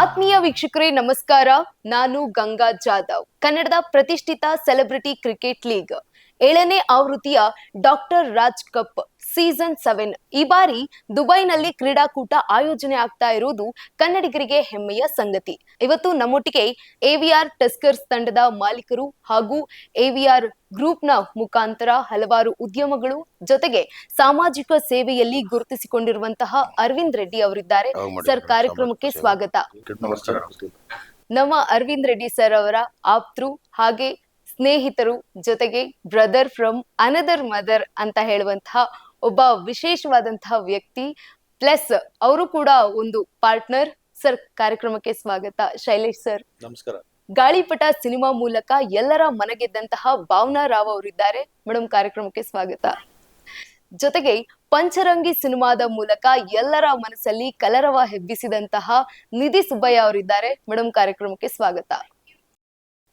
ಆತ್ಮೀಯ ವೀಕ್ಷಕರೇ ನಮಸ್ಕಾರ. ನಾನು ಗಂಗಾ ಜಾಧವ್. ಕನ್ನಡದ ಪ್ರತಿಷ್ಠಿತ ಸೆಲೆಬ್ರಿಟಿ ಕ್ರಿಕೆಟ್ ಲೀಗ್ ಏಳನೇ ಆವೃತ್ತಿಯ doctor Raj cup season seven. ಈ ಬಾರಿ ದುಬೈನಲ್ಲಿ ಕ್ರೀಡಾಕೂಟ ಆಯೋಜನೆ ಆಗ್ತಾ ಇರುವುದು ಕನ್ನಡಿಗರಿಗೆ ಹೆಮ್ಮೆಯ ಸಂಗತಿ. ಇವತ್ತು ನಮ್ಮೊಟ್ಟಿಗೆ ಎವಿಆರ್ ಟೆಸ್ಕರ್ಸ್ ತಂಡದ ಮಾಲೀಕರು ಹಾಗೂ ಎವಿಆರ್ ಗ್ರೂಪ್ನ ಮುಖಾಂತರ ಹಲವಾರು ಉದ್ಯಮಗಳು ಜೊತೆಗೆ ಸಾಮಾಜಿಕ ಸೇವೆಯಲ್ಲಿ ಗುರುತಿಸಿಕೊಂಡಿರುವಂತಹ ಅರವಿಂದ್ ರೆಡ್ಡಿ ಅವರಿದ್ದಾರೆ. ಸರ್ ಕಾರ್ಯಕ್ರಮಕ್ಕೆ ಸ್ವಾಗತ. ನಮ್ಮ ಅರವಿಂದ್ ರೆಡ್ಡಿ ಸರ್ ಅವರ ಆಪ್ತರು ಹಾಗೆ ಸ್ನೇಹಿತರು ಜೊತೆಗೆ ಬ್ರದರ್ ಫ್ರಮ್ ಅನದರ್ ಮದರ್ ಅಂತ ಹೇಳುವಂತಹ ಒಬ್ಬ ವಿಶೇಷವಾದಂತಹ ವ್ಯಕ್ತಿ ಪ್ಲಸ್ ಅವರು ಕೂಡ ಒಂದು ಪಾರ್ಟ್ನರ್ ಸರ್ ಕಾರ್ಯಕ್ರಮಕ್ಕೆ ಸ್ವಾಗತ. ಶೈಲೇಶ್ ಸರ್ ನಮಸ್ಕಾರ. ಗಾಳಿಪಟ ಸಿನಿಮಾ ಮೂಲಕ ಎಲ್ಲರ ಮನಗೆದ್ದಂತಹ ಭಾವನಾ ರಾವ್ ಅವರಿದ್ದಾರೆ. ಮೇಡಮ್ ಕಾರ್ಯಕ್ರಮಕ್ಕೆ ಸ್ವಾಗತ. ಜೊತೆಗೆ ಪಂಚರಂಗಿ ಸಿನಿಮಾದ ಮೂಲಕ ಎಲ್ಲರ ಮನಸ್ಸಲ್ಲಿ ಕಲರವ ಹೆಬ್ಬಿಸಿದಂತಹ ನಿಧಿ ಸುಬ್ಬಯ್ಯ ಅವರಿದ್ದಾರೆ. ಮೇಡಮ್ ಕಾರ್ಯಕ್ರಮಕ್ಕೆ ಸ್ವಾಗತ.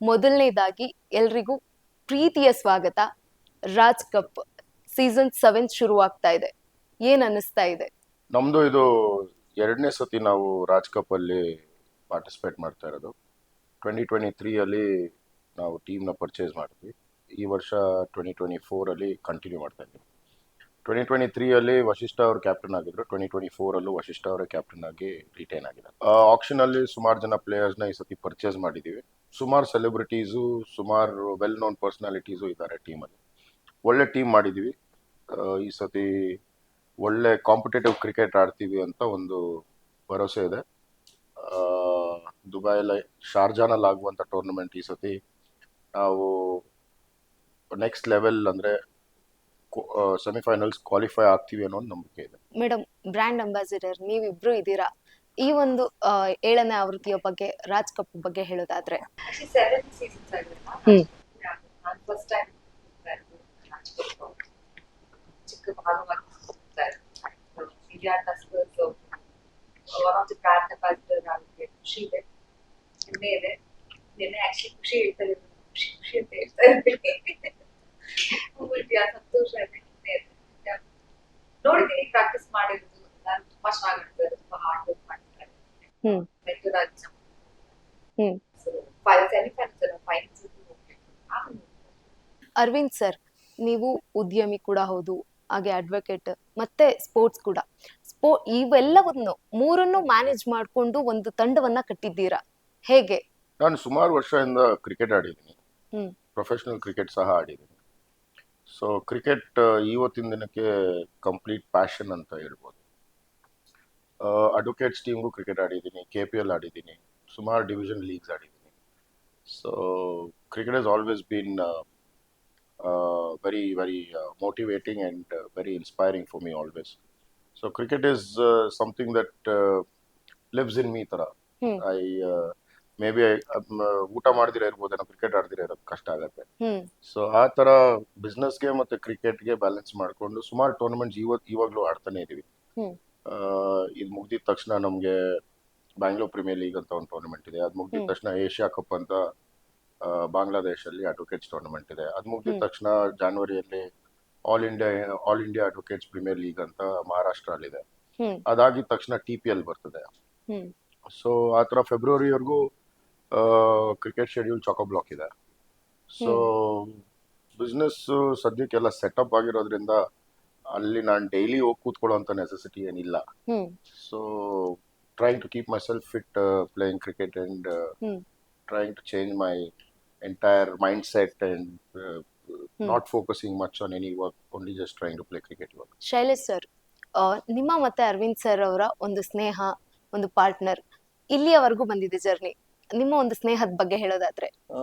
ಮೊದಲನೇದಾಗಿ ಎಲ್ರಿಗೂ ಪ್ರೀತಿಯ ಸ್ವಾಗತ. ರಾಜ್ ಕಪ್ ಸೀಸನ್ ಸೆವೆನ್ ಶುರು ಆಗ್ತಾ ಇದೆ. ಏನ್ ಅನ್ನಿಸ್ತಾ ಇದೆ? ನಮ್ದು ಇದು ಎರಡನೇ ಸತಿ ನಾವು ರಾಜ್ ಕಪ್ ಅಲ್ಲಿ ಪಾರ್ಟಿಸಿಪೇಟ್ ಮಾಡ್ತಾ ಇರೋದು. ಟ್ವೆಂಟಿ ಟ್ವೆಂಟಿ ತ್ರೀ ಅಲ್ಲಿ ನಾವು ಟೀಮ್ನ ಪರ್ಚೇಸ್ ಮಾಡಿದ್ವಿ. ಈ ವರ್ಷ ಟ್ವೆಂಟಿ ಟ್ವೆಂಟಿ ಫೋರ್ ಅಲ್ಲಿ ಕಂಟಿನ್ಯೂ ಮಾಡ್ತಾ ಇದ್ವಿ. ಟ್ವೆಂಟಿ ಟ್ವೆಂಟಿ ತ್ರೀ ಅಲ್ಲಿ ವಶಿಷ್ಠ ಅವರು ಕ್ಯಾಪ್ಟನ್ ಆಗಿದ್ರು. ಟ್ವೆಂಟಿ ಟ್ವೆಂಟಿ ಫೋರ್ ಅಲ್ಲೂ ವಶಿಷ್ಠ ಅವರೇ ಕ್ಯಾಪ್ಟನ್ ಆಗಿ ರಿಟೈನ್ ಆಗಿದ್ದಾರೆ. ಆಕ್ಷನ್ ಅಲ್ಲಿ ಸುಮಾರು ಜನ ಪ್ಲೇಯರ್ಸ್ನ ಈ ಸತಿ ಪರ್ಚೇಸ್ ಮಾಡಿದೀವಿ. ಸುಮಾರು ಸೆಲೆಬ್ರಿಟೀಸು ಸುಮಾರು ವೆಲ್ ನೋನ್ ಪರ್ಸ್ನಾಲಿಟೀಸು ಇದ್ದಾರೆ ಟೀಮಲ್ಲಿ ಒಳ್ಳೆ ಟೀಮ್ ಮಾಡಿದ್ದೀವಿ ಈ ಸತಿ ಒಳ್ಳೆ ಕಾಂಪಿಟೇಟಿವ್ ಕ್ರಿಕೆಟ್ ಆಡ್ತೀವಿ ಅಂತ ಒಂದು ಭರವಸೆ ಇದೆ. ದುಬೈಯಲ್ಲಿ ಶಾರ್ಜಾನಲ್ಲಿ ಆಗುವಂಥ ಟೂರ್ನಮೆಂಟ್ ಈ ಸತಿ ನಾವು ನೆಕ್ಸ್ಟ್ ಲೆವೆಲ್ ಅಂದರೆ ಸೆಮಿಫೈನಲ್ಸ್ ಕ್ವಾಲಿಫೈ ಆಗ್ತೀವಿ ಅನ್ನೋ ಒಂದು ನಂಬಿಕೆ ಇದೆ. ಮೇಡಮ್ ಬ್ರ್ಯಾಂಡ್ ಅಂಬಾಸಿಡರ್ ನೀವಿಬ್ರು ಇದ್ದೀರಾ? ಈ ಒಂದು ಏಳನೇ ಆವೃತ್ತಿಯ ಬಗ್ಗೆ ರಾಜ್ ಕಪ್ ಬಗ್ಗೆ ಹೇಳೋದಾದ್ರೆ. ಖುಷಿ ನಿನ್ನೆ ಖುಷಿ ಅಂತ ಹೇಳ್ತಾ ಇರ್ತೀನಿ ಸಂತೋಷ. ನೋಡಿದ್ದೀನಿ ಪ್ರಾಕ್ಟೀಸ್ ಮಾಡಿರೋದು ನಾನು ತುಂಬಾ ಚೆನ್ನಾಗಿ ಆಡ್ತಾರೆ ತುಂಬಾ ಹಾರ್ಡ್ ವರ್ಕ್ ಮಾಡ್ತಾರೆ ಹ್ಮ್ ಮೆಂಟರ್ ಆಗಿ ಹ್ಮ್ ಸೊ ಫೈವ್ ಸೆಮಿಫೈನಲ್ಸ್ ಅಲ್ಲ ಫೈನಲ್ಸ್ ಹೋಗ್ಬೇಕು ಆಮೇಲೆ ಅರವಿಂದ್ ಸರ್ ನೀವು ಉದ್ಯಮಿ ಕೂಡ ಹೌದು ಹಾಗೆ ಅಡ್ವೊಕೇಟ್ ಮತ್ತೆ ಸ್ಪೋರ್ಟ್ಸ್ ಕೂಡ. ಸ್ಪೋ ಇವೆಲ್ಲವನ್ನು ಮೂರನ್ನು ಮ್ಯಾನೇಜ್ ಮಾಡಿಕೊಂಡು ಒಂದು ತಂಡವನ್ನ ಕಟ್ಟಿದ್ದೀರಾ? ಹೇಗೆ? ನಾನು ಸುಮಾರು ವರ್ಷದಿಂದ ಕ್ರಿಕೆಟ್ ಆಡಿದ್ದೀನಿ. ಹ್ಮ್. ಪ್ರೊಫೆಷನಲ್ ಕ್ರಿಕೆಟ್ ಸಹ ಆಡಿದ್ದೀನಿ. ಸೊ ಕ್ರಿಕೆಟ್ ಇವತ್ತಿನ ದಿನಕ್ಕೆ ಕಂಪ್ಲೀಟ್ ಪ್ಯಾಷನ್ ಅಂತ ಹೇಳ್ಬೋದು. ಅಡ್ವೊಕೇಟ್ಸ್ ಟೀಮ್ಗೂ ಕ್ರಿಕೆಟ್ ಆಡಿದ್ದೀನಿ ಕೆ ಪಿ ಎಲ್ ಆಡಿದ್ದೀನಿ ಸುಮಾರು division leagues ಆಡಿದ್ದೀನಿ. So cricket is always been very very motivating and very inspiring for me always so cricket is something that lives in me ಥರ I may be ಊಟ ಮಾಡ್ದಿರ ಇರ್ಬೋದೇನೋ cricket ಆಡ್ದಿರ ಇರೋದು ಕಷ್ಟ ಆಗತ್ತೆ. So ಆ ತರ ಬಿಸ್ನೆಸ್ಗೆ ಮತ್ತೆ ಕ್ರಿಕೆಟ್ಗೆ ಬ್ಯಾಲೆನ್ಸ್ ಮಾಡಿಕೊಂಡು ಸುಮಾರು ಟೂರ್ನಮೆಂಟ್ಸ್ ಇವತ್ತು ಇವಾಗಲೂ ಆಡ್ತಾನೆ ಇದೀವಿ. ಇದು ಮುಗ್ದಿದ ತಕ್ಷಣ ನಮಗೆ ಬ್ಯಾಂಗ್ಳೂರ್ ಪ್ರೀಮಿಯರ್ ಲೀಗ್ ಅಂತ ಒಂದು ಟೂರ್ನಮೆಂಟ್ ಇದೆ. ಅದು ಮುಗ್ದಿದ ತಕ್ಷಣ ಏಷ್ಯಾ ಕಪ್ ಅಂತ ಬಾಂಗ್ಲಾದೇಶಲ್ಲಿ ಅಡ್ವೊಕೇಟ್ಸ್ ಟೂರ್ನಮೆಂಟ್ ಇದೆ. ಅದು ಮುಗ್ದಿದ ಹ್ಮ್. ತಕ್ಷಣ ಜಾನ್ವರಿಯಲ್ಲಿ all India all India advocates premier league ಅಂತ ಮಹಾರಾಷ್ಟ್ರಲ್ಲಿದೆ ಹ್ಮ್. ಅದಾಗಿದ ತಕ್ಷಣ ಟಿ ಪಿ ಎಲ್ ಬರ್ತದೆ. ಸೊ ಆ ಥರ ಫೆಬ್ರವರಿವರೆಗೂ ಕ್ರಿಕೆಟ್ ಶೆಡ್ಯೂಲ್ ಚಾಕೋ ಬ್ಲಾಕ್ ಇದೆ. ಸೊ ಬಿಸ್ನೆಸ್ ಸದ್ಯಕ್ಕೆಲ್ಲ ಸೆಟಪ್ ಆಗಿರೋದ್ರಿಂದ ಅಲ್ಲಿ ನಾನು ಡೈಲಿ ಹೋಗಿ ಕೂತ್ಕೊಳ್ಳೋ ಅಂತ ನೆಸೆಸಿಟಿ ಏನಿಲ್ಲ. ಹ್ಮ್. So trying to keep myself fit playing cricket and hmm. Trying to change my entire mindset and not focusing much on any work only just trying to play cricket work Shailesh sir ನಿಮ್ಮ ಮತ್ತೆ Arvind sir ಅವರ ಒಂದು ಸ್ನೇಹ ಒಂದು partner ಇಲ್ಲಿಯವರೆಗೂ ಬಂದಿದೆ journey ನಿಮ್ಮ ಒಂದು ಸ್ನೇಹದ ಬಗ್ಗೆ ಹೇಳೋದಾದ್ರೆ. ಆ,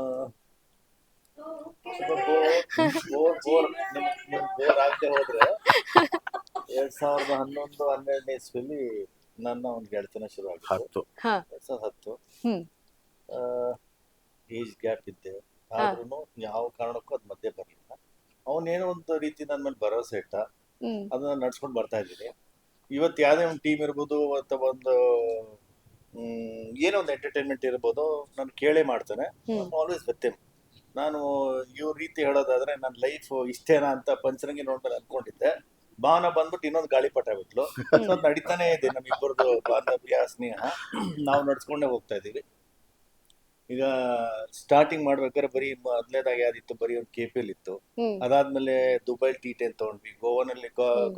ಎರಡ್ ಸಾವಿರದ ಹನ್ನೊಂದು ಹನ್ನೆರಡನೇ ಇಸ್ವಿಲಿ ನನ್ನ ಒಂದು ಗೆಳತನ ಶುರು ಆಗಿತ್ತು ಹತ್ತು. ಎರಡ್ ಸಾವಿರದ ಹತ್ತು ಏಜ್ ಗ್ಯಾಪ್ ಇದ್ದೆ ಆದ್ರೂ ಯಾವ ಕಾರಣಕ್ಕೂ ಅದ್ ಮಧ್ಯೆ ಬರ್ಲಿಲ್ಲ. ಅವನೇನೋ ಒಂದು ರೀತಿ ನನ್ನ ಮೇಲೆ ಭರವಸೆ ಇಟ್ಟ. ಅದನ್ನ ನಡ್ಸ್ಕೊಂಡು ಬರ್ತಾ ಇದ್ದೀನಿ. ಇವತ್ತು ಯಾವ್ದೇ ಒಂದು ಟೀಮ್ ಇರ್ಬೋದು ಅಥವಾ ಒಂದು ಏನೋ ಒಂದು ಎಂಟರ್ಟೈನ್ಮೆಂಟ್ ಇರ್ಬೋದು ನಾನು ಕೇಳೇ ಮಾಡ್ತೇನೆ. ಆಲ್ವೇಸ್ ವಿತ್ ನಾನು ಇವ್ರ ರೀತಿ ಹೇಳೋದಾದ್ರೆ ನನ್ನ ಲೈಫ್ ಇಷ್ಟೇನಾ ಅಂತ ಪಂಚರಂಗಿ ನೋಡ್ಮೇಲೆ ಅನ್ಕೊಂಡಿದ್ದೆ. ಭಾವನ ಬಂದ್ಬಿಟ್ಟು ಇನ್ನೊಂದು ಗಾಳಿಪಟ ಬಿಟ್ಲು. ಅದು ನಡೀತಾನೆ ಇದೆ ನಮ್ಮಿಬ್ಬರದು ಬಾಂಧವ್ಯ ಸ್ನೇಹ. ನಾವು ನಡ್ಸ್ಕೊಂಡೇ ಹೋಗ್ತಾ ಇದೀವಿ ಈಗ ಸ್ಟಾರ್ಟಿಂಗ್ ಮಾಡ್ಬೇಕಾದ್ರೆ ಬರೀ ಮೊದ್ಲೇದಾಗ ಯಾವ್ದಿತ್ತು? ಬರೀ ಒಂದು ಕೆ ಪಿ ಎಲ್ ಇತ್ತು. ಅದಾದ್ಮೇಲೆ ದುಬೈ ಟಿ ಟೆನ್ ತಗೊಂಡ್ವಿ. ಗೋವಾನಲ್ಲಿ.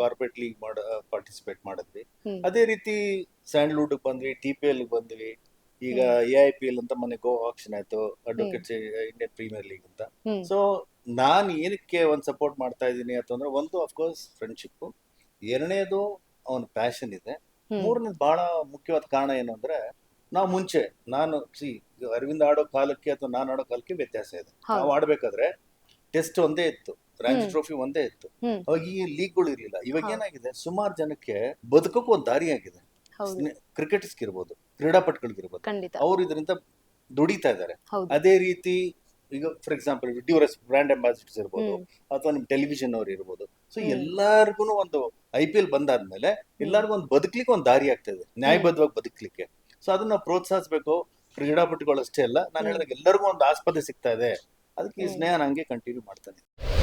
ಕಾರ್ಪೊರೇಟ್ ಲೀಗ್ ಮಾಡ ಪಾರ್ಟಿಸಿಪೇಟ್ ಮಾಡಿದ್ವಿ. ಅದೇ ರೀತಿ ಸ್ಯಾಂಡ್ಲ್ವುಡ್ ಬಂದ್ವಿ ಟಿ ಪಿ ಎಲ್ ಬಂದ್ವಿ. ಈಗ ಎ ಐ ಪಿ ಎಲ್ ಅಂತ ಮೊನ್ನೆ ಗೋ ಆಕ್ಷನ್ ಆಯ್ತು ಅಡ್ವೊಕೇಟ್ಸ್ ಇಂಡಿಯನ್ ಪ್ರೀಮಿಯರ್ ಲೀಗ್ ಅಂತ ಹ್ಮ್ ಸೊ ನಾನು ಏನಕ್ಕೆ ಒಂದ್ ಸಪೋರ್ಟ್ ಮಾಡ್ತಾ ಇದ್ದೀನಿ ಅಂತಂದ್ರೆ ಒಂದು ಅಫ್ಕೋರ್ಸ್ ಫ್ರೆಂಡ್ಶಿಪ್ ಎರಡನೇದು ಅವನ ಪ್ಯಾಷನ್ ಇದೆ ಹ್ಮ್. ಮೂರನೇದು ಬಹಳ ಮುಖ್ಯವಾದ ಕಾರಣ ಏನು ಅಂದ್ರೆ ನಾವು ಮುಂಚೆ ನಾನು ಸಿ ಅರವಿಂದ್ ಆಡೋ ಕಾಲಕ್ಕೆ ಅಥವಾ ನಾನು ಆಡೋ ಕಾಲಕ್ಕೆ ವ್ಯತ್ಯಾಸ ಇದೆ ಹೌದು. ನಾವು ಆಡ್ಬೇಕಾದ್ರೆ ಟೆಸ್ಟ್ ಒಂದೇ ಇತ್ತು ರಾಂಚ್ ಹ್ಮ್. ಟ್ರೋಫಿ ಒಂದೇ ಇತ್ತು ಹ್ಮ್. ಅವಾಗ ಈ ಲೀಗ್ಗಳು ಇರ್ಲಿಲ್ಲ ಇವಾಗ ಹೌದು. ಏನಾಗಿದೆ ಸುಮಾರು ಜನಕ್ಕೆ ಬದುಕಕ್ಕೂ ಒಂದು ದಾರಿ ಆಗಿದೆ ಕ್ರಿಕೆಟರ್ಸ್ ಇರ್ಬೋದು ಕ್ರೀಡಾಪಟುಗಳಿಗಿರ್ಬೋದು ಖಂಡಿತ. ಅವ್ರು ಇದರಿಂದ ದುಡಿತಾ ಇದ್ದಾರೆ. ಹೌದು. ಅದೇ ರೀತಿ ಈಗ for example Durex brand ambassadors ಇರ್ಬೋದು ಅಥವಾ ನಿಮ್ ಟೆಲಿವಿಷನ್ ಅವ್ರು ಇರ್ಬೋದು. ಸೊ. ಎಲ್ಲಾರ್ಗು ಒಂದು ಐ ಪಿ ಎಲ್ ಬಂದಾದ್ಮೇಲೆ ಎಲ್ಲಾರ್ಗು ಒಂದು ಬದುಕ್ಲಿಕ್ಕೆ ಒಂದು ದಾರಿ ಆಗ್ತದೆ ನ್ಯಾಯಬದ್ಧವಾಗಿ ಬದುಕ್ಲಿಕ್ಕೆ. ಸೊ ಅದನ್ನ ನಾವು ಪ್ರೋತ್ಸಾಹಿಸಬೇಕು. ಕ್ರೀಡಾಪಟುಗಳು ಅಷ್ಟೇ ಅಲ್ಲ ನಾನು. ಹೇಳಿದಾಗ ಎಲ್ಲರಿಗೂ ಒಂದು ಆಸ್ಪದೆ ಸಿಗ್ತಾ ಇದೆ. ಅದಕ್ಕೆ ಈ. ಸ್ನೇಹ ನಂಗೆ ಕಂಟಿನ್ಯೂ ಮಾಡ್ತಾನೆ